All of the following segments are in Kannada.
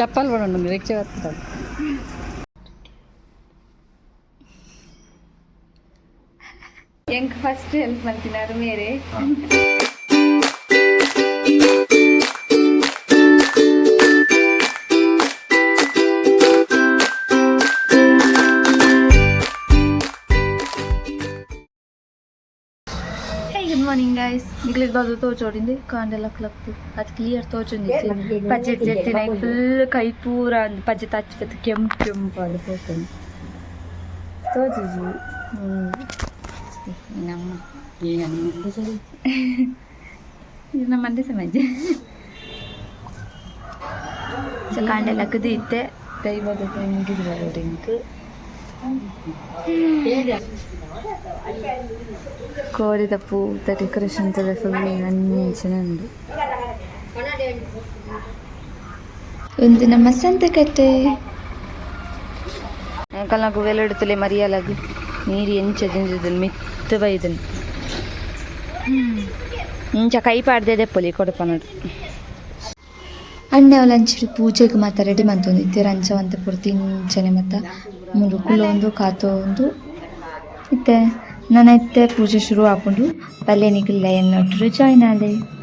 చెప్పాలి కూడా మీరు ఎక్కువ చేస్తారు ఇంక ఫస్ట్ హెల్ప్ అంటున్నారు మీరే. గైస్ మిగిలిన బాగా తోచోడింది కాండెలక్లక్కు అది క్లియర్ తోచుంది పచ్చడి చెట్టిన ఫుల్ కై పూర అంది పచ్చడి తచ్చిపోతే ಕೆಂಪು ಕೆಂಪು పడిపోతుంది ತೋಚಿಜಿ ನಮ್ಮ ಏನು ಸರಿ ಇದು ನಮ್ಮ ಮಂಡ್ಯ ಸಮಾಜ ಸೊ ಕಾಂಡೆಲ್ಲ ಕುದಿಯುತ್ತೆ ದೈವದ ಹಿಂಗಿದ್ರು ರಿಂಕ್ కోరిత పూత డెకరేషన్ ఫుల్ మంచిగా ఉంది ಒಂದು ನಮ್ಮ ಸಂತ ಕಟ್ಟೆ ಕಲ್ನಾಗು ವೆಲಡುತ್ತಲೇ ಮರಿಯಲಾಗಿ ನೀರು ಎಂಚ ಜಿಂಜದಲ್ಲಿ ಮಿತ್ತ ಬೈದನು. ಇಂಚ ಕೈ ಪಾಡ್ದೆ ಪೊಲಿ ಕೊಡಪನಡು ಅಣ್ಣೆ ಅಂಚಿಡ್ ಪೂಜೆಗೆ ಮಾತ ರೆಡಿ ಮಂತೊಂದಿತ್ತೆ ರಂಚವಂತ ಪೂರ್ತಿ ಇಂಚನೆ ಮತ್ತ ಕಾತೋ ಒಂದು ಇತ್ತೆ ನನ್ನೈತೆ ಪೂಜೆ ಶುರು ಹಾಕೊಂಡು ಪಲ್ಲೆ ನಿಗಿಲ್ಲ ಎನ್ನೊಟ್ಟರು ಜಾಯ್ನ್ ಆದೆ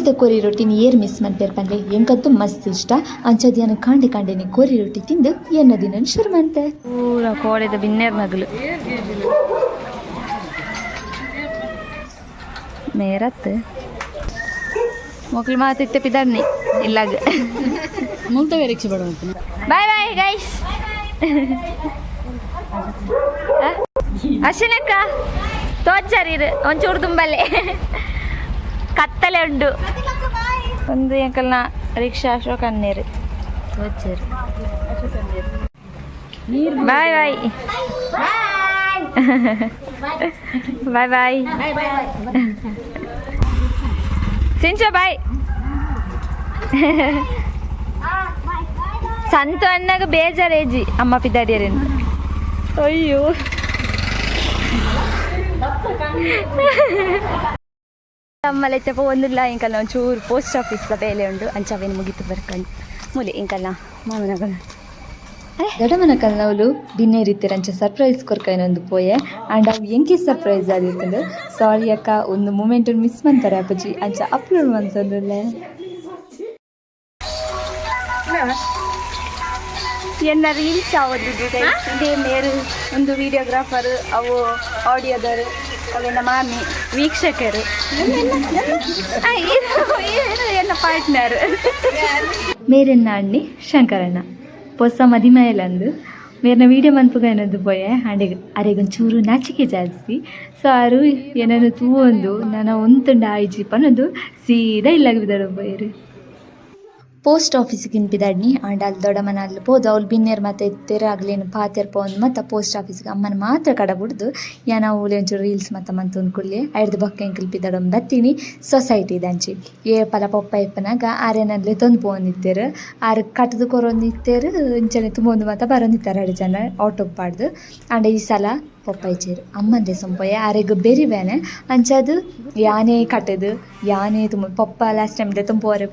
ಊರ್ದ ಕೋರಿ ರೊಟ್ಟಿನ ಏರ್ ಮಿಸ್ ಮಾಡ್ತಾರೆ ಪಂಡ್ರೆ ಎಂಕಂತೂ ಮಸ್ತ್ ಇಷ್ಟ. ಅಂಚದಿಯನ ಕಾಂಡೆ ಕಾಂಡೆನೆ ಕೋರಿ ರೊಟ್ಟಿ ತಿಂದು ಎನ್ನ ದಿನ ಶುರು ಮಾಡ್ತೆ. ಪೂರ ಕೋಳೆದ ಬಿನ್ನೇರ್ ಮಗಳು ಮೇರತ್ ಮಕ್ಳು ಮಾತಿತ್ತೆ ಪಿದಾಡ್ನಿ ಇಲ್ಲಾಗ. ಮುಲ್ತವೆ ರಿಕ್ಷಾ ಬೇಡ ಅಂತ. ಬಾಯ್ ಬಾಯ್ ಗೈಸ್ ಅಶ್ವಿನಕ್ಕ ತೋಚಾರಿರು ಒಂಚೂರು ತುಂಬಲ್ಲೇ ಕತ್ತಲೆ ಉಂಡು ಒಂದು ಎಂಕಲ್ನ ರಿಕ್ಷಾ ಅಶೋಕ್ ಅನ್ನೇರು ತೋಚಾರು ಬಾಯ್ ಬಾಯ್ ಬಾಯ್ ಬಾಯ್ ಸಿಂಚ ಬಾಯ್ ಸಂತು ಅಣ್ಣಗ ಬೇಜಾರೇಜಿ ಅಮ್ಮ ಪಿದ್ದಾಡಿಯರಿಂದ ಅಯ್ಯೋ ನಮ್ಮಲೆಚ್ಚಪ್ಪ ಒಂದಿಲ್ಲ ಇಂಕಲ್ಲ ಒಂಚೂರು ಪೋಸ್ಟ್ ಆಫೀಸ್ ಬೇಲೆ ಉಂಡು ಅಂಚಾವೇನು ಮುಗಿತು ಬರ್ಕಂಡು. ಮೂಲೆ ಇಂಕಲ್ಲ ಮಾಮನಗಳು. ದೊಡ್ಡಮನ ದಿನೇ ರೀತಿ ಅಂಚ ಸರ್ಪ್ರೈಸ್ ಕೊರ್ಕೈನೊಂದು ಪೋಯೆ. ಆ್ಯಂಡ್ ಅವು ಎಂಕಿ ಸರ್ಪ್ರೈಸ್ ಆಗಿರ್ತದೆ ಸಾರಿ ಅಕ್ಕ ಒಂದು ಮೂಮೆಂಟ್ ಮಿಸ್ ಮಾಡ್ತಾರೆ ಅಪ್ಪಜಿ. ಅಂಚ ಅಪ್ಲೋಡ್ ಮಾಡ್ತಂದ್ರಲ್ಲೇ ಎನ್ನ ರೀಲ್ಸ್ ಒಂದು ಇದೇ ಮೇರು ಒಂದು ವಿಡಿಯೋಗ್ರಾಫರ್ ಅವು ಆಡಿಯೋದರು ಅವೆಲ್ಲ ಮಾಮಿ ವೀಕ್ಷಕರು. ಎಲ್ಲ ಪಾರ್ಟ್ನರ್ ಮೇರೆನ್ನ ಅಣ್ಣಿ ಶಂಕರಣ್ಣ. ಹೊಸ ಮದಿಮೆಯಲ್ಲಂದು ಮೇರಿನ ವೀಡಿಯೋ ಮನ್ಪುಗೈನದು ಪೋಯೆ ಆಂಡೆಗ್ ಅರೆಗೊಂಚೂರು ನಾಚಿಕೆ ಜಾಸ್ತಿ. ಸೊ ಆರು ಏನನ್ನು ತೂವೊಂದು, ನಾನು ಒಂತುಂಡ ಆಯ್ಜಿಪ್ಪ ಅನ್ನೋದು ಸೀದಾ ಇಲ್ಲಾಗಿದ್ದಾರೆ ಬಿದ್ದಾడు ಪೋಯರು ಪೋಸ್ಟ್ ಆಫೀಸಿಗೆ ಇಂಪಿದಾಡ್ನಿ ಆಂಡ ಅಲ್ಲಿ ದೊಡ್ಡಮ್ಮನ ಅಲ್ಲಿ ಪೋದು ಅವ್ಲು ಬಿನ್ನೇರು ಮತ್ತೆ ತೆರಾಗ್ಲೇನು ಪಾತೆರ್ ಪೋಂದು ಮತ್ತೆ ಪೋಸ್ಟ್ ಆಫೀಸಿಗೆ ಅಮ್ಮನ ಮಾತ್ರ ಕಡಬುಡ್ದು. ಯಾನ ಊಲೆ ಒಂಚೂರು ರೀಲ್ಸ್ ಮತ್ತೆ ಮಂತೊಂದು ಅಂದ್ಕೊಳ್ಳಿ ಐಡ್ದು ಬಕ್ಕ ಎಂಕಲ್ ಪಿದಾಡ ಬತ್ತೀನಿ. ಸೊಸೈಟಿ ದಂಚಿ. ಏ ಪಲ ಪಪ್ಪ ಇಪ್ಪನಾಗ ಆರೇನಲ್ಲಿ ತಂದು ಪೋಂದಿತ್ತೇರು ಆರು ಕಟ್ಟದು ಕೊರೊಂದಿತ್ತೇರು. ಇಂಚನೆ ತುಂಬೊಂದು ಮತ್ತೆ ಬರೋಂದಿತ್ತಾರೆ ಎರಡು ಜನ. ಆಟೋ ಪಾಡ್ದು. ಆಂಡ ಈ ಸಲ ಪೊಪ್ಪಾಯಿಚೇರು. ಅಮ್ಮಂದೆ ಸೊಂಪೊಯ ಆರೆಗ್ ಬೆರಿ ಬೇನೆ ಅಂಚಾದ್ ಯಾನೇ ಕಟ್ಟದು ಯಾನೇ ತುಂಬ ಪಪ್ಪ ಲಾಸ್ಟ್ ಟೈಮ್ ಡೆ ತುಂಬೋರೆ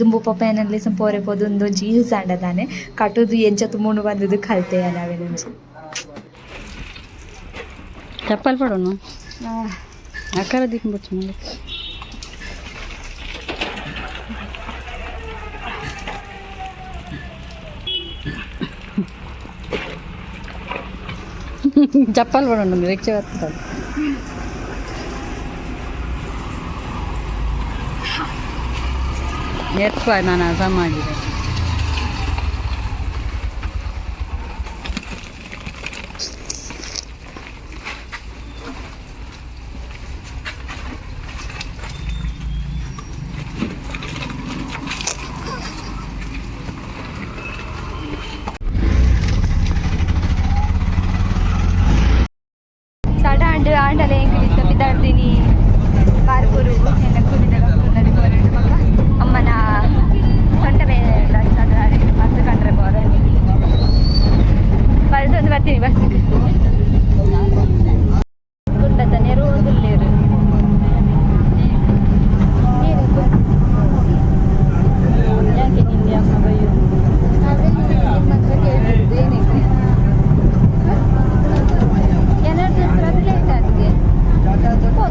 ದುಂಬು ಪಪ್ಪ ಏನಲ್ಲಿ ಸಂಪೋರೆ ಪೋದು ಒಂದು ಯೂಸ್ ಆಂಡ ತಾನೆ. ಕಟೋದು ಎಂಚ ತುಂಬುಂಡು ಬಂದದ್ದು ಕಲ್ತೆ ನಾವೇನೊಂಜಿ ಚಪ್ಪಲ್ ಪಡೋಣ చెప్పాలి పడండి మీరు ఇచ్చేస్తారు నేర్చుకోవాలి మన సమాజం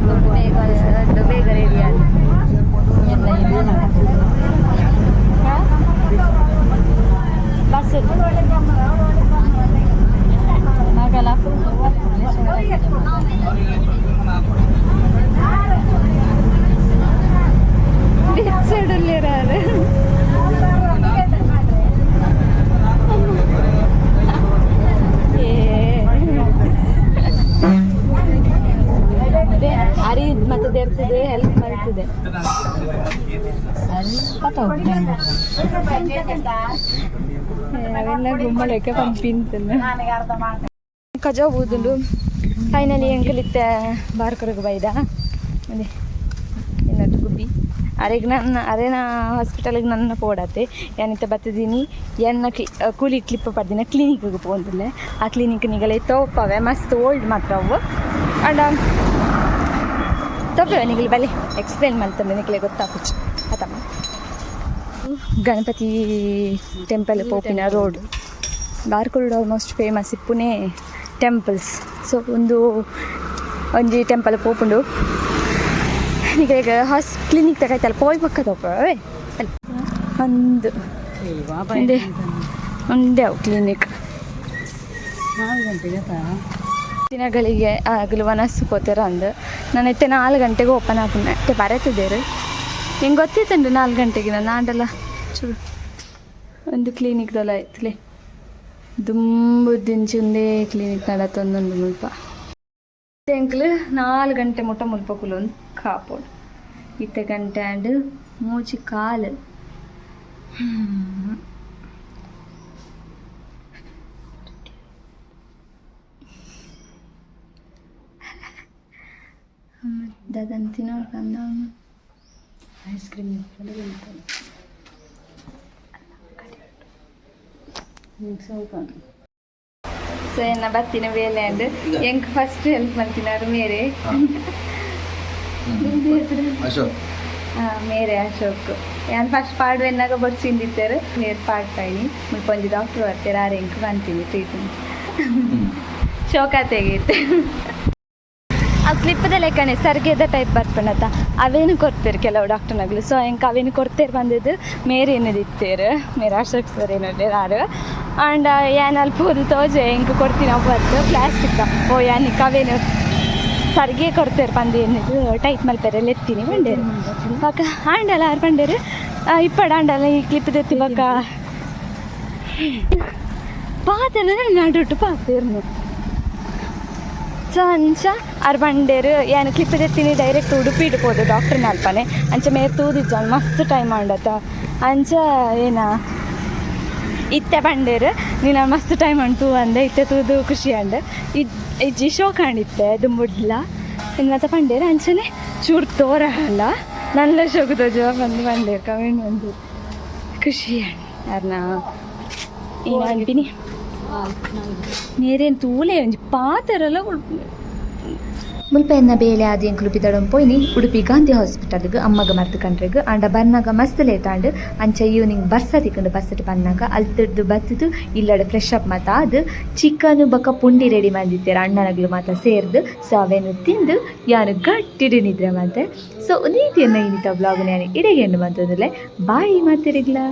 のメーです ಅವೆಲ್ಲ ಗುಮ್ಮಲಕ್ಕೆ ಪಂಪಿಂತಂದು ಕಜ ಫೈನಲಿ ಎಂಕಲಿತ್ತೆ ಬಾರ್ಕರ್ಗೆ ಬೈದ. ಅದೇ ಗುಬ್ಬಿ. ಅರೆಗ್ ನನ್ನ ಅರೆನ ಹಾಸ್ಪಿಟಲ್ಗೆ ನನ್ನ ಪೋಡತ್ತೆ ಏನಿತ್ತ ಬತ್ತದೀನಿ ಎನ್ನ ಕ್ಲಿ ಕೂಲಿ ಕ್ಲಿಪ್ ಪಡ್ದಿನ. ಕ್ಲಿನಿಕ್ಗೆ ಹೋಗಿಲ್ಲ ಆ ಕ್ಲಿನಿಕ್ ನಿಗಲೇ ತೋಪವೆ ಮಸ್ತ್ ಓಲ್ಡ್ ಮಾತ್ರ ಅವು ಅಂಡ್ ತಪ್ಪವೆ ನಿಗಲಿ ಬಲೆ ಎಕ್ಸ್ಪ್ಲೇನ್ ಮಾಡ್ತಂದೆ ನಿಗಲೇ ಗೊತ್ತಾಗುತ್ತೆ ಆತಮ್ಮ. ಗಣಪತಿ ಟೆಂಪಲ್ ಪೋಪಿನ ರೋಡ್ ಬಾರ್ಕುಲ್ಡ್ ಆಲ್ಮೋಸ್ಟ್ ಫೇಮಸ್ ಇಪ್ಪುನೇ ಟೆಂಪಲ್ಸ್ ಸೊ ಒಂದು ಒಂಜಿ ಟೆಂಪಲ್ ಪೋಪುಂಡು. ಈಗ ಈಗ ಹಾಸ್ ಕ್ಲಿನಿಕ್ ತಗೈತಲ್ಲ ಪೋಯ್ ಪಕ್ಕ ತಗೋವೆ ಒಂದು ಒಂದೇ ಒಂದೇ ಅವು ಕ್ಲಿನಿಕ್ ದಿನಗಳಿಗೆ ಆಗಲು ವನಸ್ಸು ಕೋತೀರ ಅಂದು. ನಾನು ಎತ್ತೆ ನಾಲ್ಕು ಗಂಟೆಗೆ ಓಪನ್ ಹಾಕೊಂಡೆ ಎತ್ತೆ ಬರತ್ತಿದ್ದೇರು. ಹೆಂಗೆ ಗೊತ್ತಿತ್ತಂಡು ನಾಲ್ಕು ಗಂಟೆಗೆ ನಾನು ಆಡಲ್ಲ ಚೂರು ಒಂದು ಕ್ಲಿನಿಕ್ದಲ್ಲ ಆಯ್ತಲೇ ದುಂಬುದ್ದಿನ ಚುಂದೇ ಕ್ಲಿನಿಕ್ ನಡತ್ತೊಂದೊಂದು ಮುಲ್ಪ. ಎಂಕ್ಲು ನಾಲ್ಕು ಗಂಟೆ ಮುಟ್ಟ ಮುಲ್ಪಕುಲು ಒಂದು ಕಾಪೋಡು. ಇತ್ತೆ ಗಂಟೆ ಆಂಡ್ ಮೂಚಿ ಕಾಲು. ದದನ್ ತಿನ್ನೋಡ್ಕಂದ ಐಸ್ ಕ್ರೀಮ್ ಸೊ ಎನ್ನ ಬತ್ತಿನ ವೇಲೆ ಅಂಡ್ ಎಂಕ್ ಫಸ್ಟ್ ಹೆಲ್ಪ್ ಮಾಡ್ತಿನಾರು ಮೇರೆ ಅಶೋಕ್. ಆ, ಮೇರೆ ಅಶೋಕ್. ನಾನು ಫಸ್ಟ್ ಪಾಡು ಎನ್ನಾಗ ಬಡ್ಸಿಂದಿತ್ತೇರು ಮೇರೆ ಪಾಡ್ತಾಯಿನಿ ಮುಲ್ಪ ಒಂಜಿ ಡಾಕ್ಟ್ರ್ ಬರ್ತಾರೆ ಆರು ಎಂಕ್ ಬಂತೀನಿ ಟ್ರೀಟ್ಮೆಂಟ್ ಶೋಕ ತೆಗೀತೆ ಆ ಕ್ಲಿಪ್ಪದಲ್ಲೇ ಕಣೆ, ಸರ್ಗೆದ ಟೈಪ್ ಬರ್ಪಣತ ಅವೇನು ಕೊಡ್ತೀರಿ ಕೆಲವು ಡಾಕ್ಟರ್ನಗಳು ಸೊ ಹೆಂಗೆ ಅವೇನು ಕೊಡ್ತೀರಿ ಬಂದಿದ್ದು? ಮೇರೆ ಏನದಿತ್ತೇರು ಮೇರೆ ಅಶೋಕ್ ಸರ್ ಏನೋ ಯಾರು? ಆ್ಯಂಡ್ ಏನ್ ಅಲ್ಲಿ ಹೋದು ತೋಜೆ, ಹೆಂಗೆ ಕೊಡ್ತೀನಿ ಬರ್ತು ಪ್ಲಾಸ್ಟಿಕ್ ಓ, ಯಾನಿಕ್ ಅವೇನು ಸರ್ಗೆ ಕೊಡ್ತೀರಿ ಬಂದು ಏನಿದು? ಟೈಪ್ ಮಲ್ಪೇರೆ ಎತ್ತೀನಿ ಬಂಡೇರು ಪಕ್ಕ ಆಂಡಲ ಆರು ಬಂಡೇರು ಇಪ್ಪಡ ಆಂಡಲ ಈ ಕ್ಲಿಪ್ ತೆತ್ತಿ ಪಕ್ಕ. ಪಾತನ ನಡುಟ್ಟು ಪಾತೇರು ಸೊ ಅಂಚ ಅರ್ ಬಂಡೇರು ಏನು ಕಿಪ್ಪದೆ ತೆತ್ತೀನಿ ಡೈರೆಕ್ಟ್ ಉಡುಪಿ ಇಡ್ಬೋದು ಡಾಕ್ಟರ್ನ ನಲ್ಪನೆ ಅಂಚ ಮೇಲೆ ತೂದಿಜ್ಜ ಮಸ್ತ್ ಟೈಮ್ ಮಾಡತ್ತ. ಅಂಚ ಏನ? ಇತ್ತೆ ಬಂಡೇರು ನೀನು ಮಸ್ತ್ ಟೈಮ್ ಅಂಟು ಅಂದೆ ಇತ್ತೆ ತೂದು ಖುಷಿ ಅಂಡ ಇಜ್ಜಿ ಶೋ ಕಾಣಿತ್ತೆ ದುಂಬುಡ್ಲ ಇನ್ನು ಮತ್ತೆ ಪಂಡೇರು ಅಂಚನೆ ಚೂರು ತೋರ ಅಲ್ಲ. ನನ್ನ ಶೋಕದ ಜೋ ಬಂದು ಬಂಡೇರು ಕಮೆಂಟ್ ಬಂದು. ಖುಷಿ ಅರ್ನ. ಏನು ಅನ್ಪಿನಿ തൂലേ ತೂಲೆ ಒಂಜಿ ಎನ್ನ ಬೇಲೆ ಆದಿ ಎಂಕ್ಲು ಪಿದಡಂ ಪೋಯ್ನಿ ಉಡುಪಿ ಗಾಂಧಿ ಹಾಸ್ಪಿಟಲ್ಗ್ ಅಮ್ಮಗ ಮರ್ದು ಕಂಡ್ರೆಗ್ ಆಂಡ ಬರ್ನಾಗ ಮಸ್ತ್ ಲೇಟ್ ಅಂಚ ಈವ್ನಿಂಗ್ ಬರ್ಸ ಬಸ್ಸಟ್ ಬಂದಾಗ ಅಲ್ತಡ್ದು ಬತ್ತದು ಇಲ್ಲಡ ಫ್ರೆಶ್ ಅಪ್ ಮಾತ ಅದು ಚಿಕನ್ ಬೊಕ ಪುಂಡಿ ರೆಡಿ ಮಾಡಿದ್ದೀರ ಅಣ್ಣನಗ್ಲು ಮಾತ ಸೇರ್ದು ಸೊ ಅವೇನು ತಿಂದು ಯಾರು ಗಟ್ಟಿಡಿ ನಿದ್ರೆ ಮತ್ತೆ ಸೊ ನೀತಿಯನ್ನ ಇನ್ನಿತ ಬ್ಲಾಗ್ ನಾನು ಇಡೆಗೆ ಎಂಡು ಬಂತಂದ್ರೆ ಬಾಯಿ ಮಾತಿರಿಗ್ಲಾ